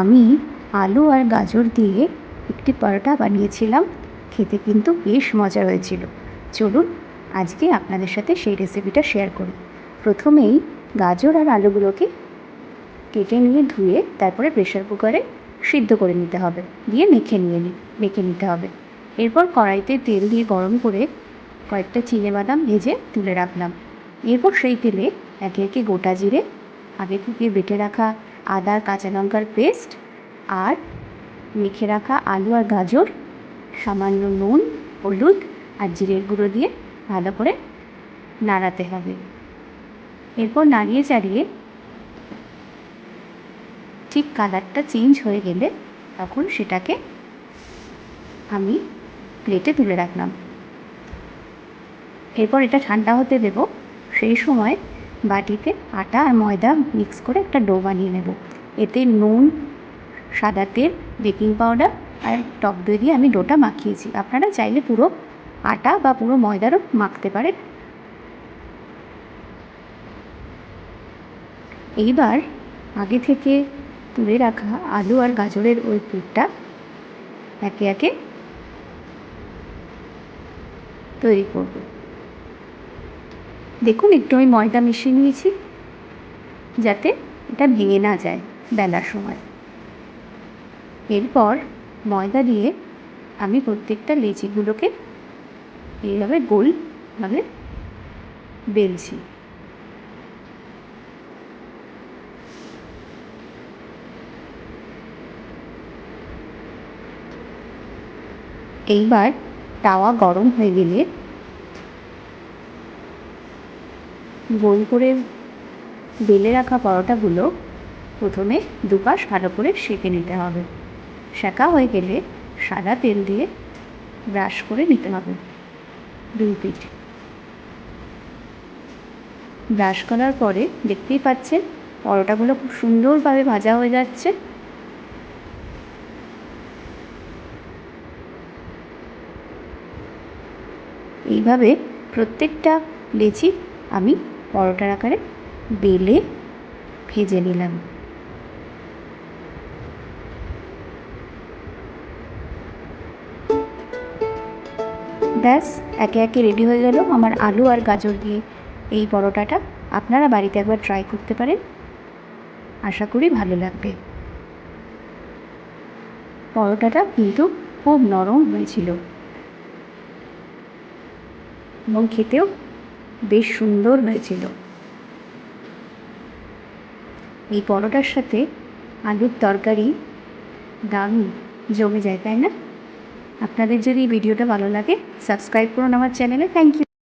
আমি আলু আর গাজর দিয়ে একটি পরোটা বানিয়েছিলাম। খেতে কিন্তু বেশ মজা হয়েছিল। চলুন আজকে আপনাদের সাথে সেই রেসিপিটা শেয়ার করি। প্রথমেই গাজর আর আলুগুলোকে কেটে নিয়ে ধুয়ে তারপরে প্রেশার কুকারে সিদ্ধ করে নিতে হবে। দিয়ে মেখে নিয়ে নি মেখে নিতে হবে। এরপর কড়াইতে তেল দিয়ে গরম করে কয়েকটা চিনে বাদাম ভেজে তুলে রাখলাম। এরপর সেই তেলে একে একে গোটা জিরে, আগে থেকে বেটে রাখা আদা কাঁচা লঙ্কার পেস্ট আর মেখে রাখা আলু আর গাজর, সামান্য নুন, হলুদ আর জিরের গুঁড়ো দিয়ে ভালো করে নাড়াতে হবে। এরপর নাড়িয়ে চাড়িয়ে ঠিক কালারটা চেঞ্জ হয়ে গেলে তখন সেটাকে আমি প্লেটে তুলে রাখলাম। এরপর এটা ঠান্ডা হতে দেব। সেই সময় বাটিতে আটা আর ময়দা মিক্স করে একটা ডো বানিয়ে নেব। এতে নুন, সাদা তেল, বেকিং পাউডার আর টক দই দিয়ে আমি ডোটা মাখিয়েছি। আপনারা চাইলে পুরো আটা বা পুরো ময়দারও মাখতে পারেন। এইবার আগে থেকে তুলে রাখা আলু আর গাজরের ওই পুরটা একে একে তৈরি করব। দেখুন, একটু আমি ময়দা মিশিয়ে নিয়েছি, যাতে এটা ভেঙে না যায় বেলার সময়। এরপর ময়দা দিয়ে আমি প্রত্যেকটা লেচিগুলোকে এইভাবে গোলভাবে বেলছি। এইবার তাওয়া গরম হয়ে গেলে গোল করে বেলে রাখা পরোটাগুলো প্রথমে দুপাশ ভালো করে সেঁকে নিতে হবে। সেঁকা হয়ে গেলে সাদা তেল দিয়ে ব্রাশ করে নিতে হবে দুই পিঠ। ব্রাশ করার পরে দেখতেই পাচ্ছেন পরোটাগুলো খুব সুন্দরভাবে ভাজা হয়ে যাচ্ছে। এইভাবে প্রত্যেকটা লেচি আমি পরোটার আকারে বেলে ভেজে নিলাম। ব্যাস, একে একে রেডি হয়ে গেল আমার আলু আর গাজর দিয়ে। এই পরোটাটা আপনারা বাড়িতে একবার ট্রাই করতে পারেন। আশা করি ভালো লাগবে। পরোটাটা কিন্তু খুব নরম হয়েছিল। এবং খেতেও বেশ সুন্দর হয়েছিল। এই পরোটার সাথে আলুর তরকারি দারুণ জমে যায়, তাই না? আপনাদের যদি ভিডিওটা ভালো লাগে সাবস্ক্রাইব করুন আমার চ্যানেলে থ্যাংক ইউ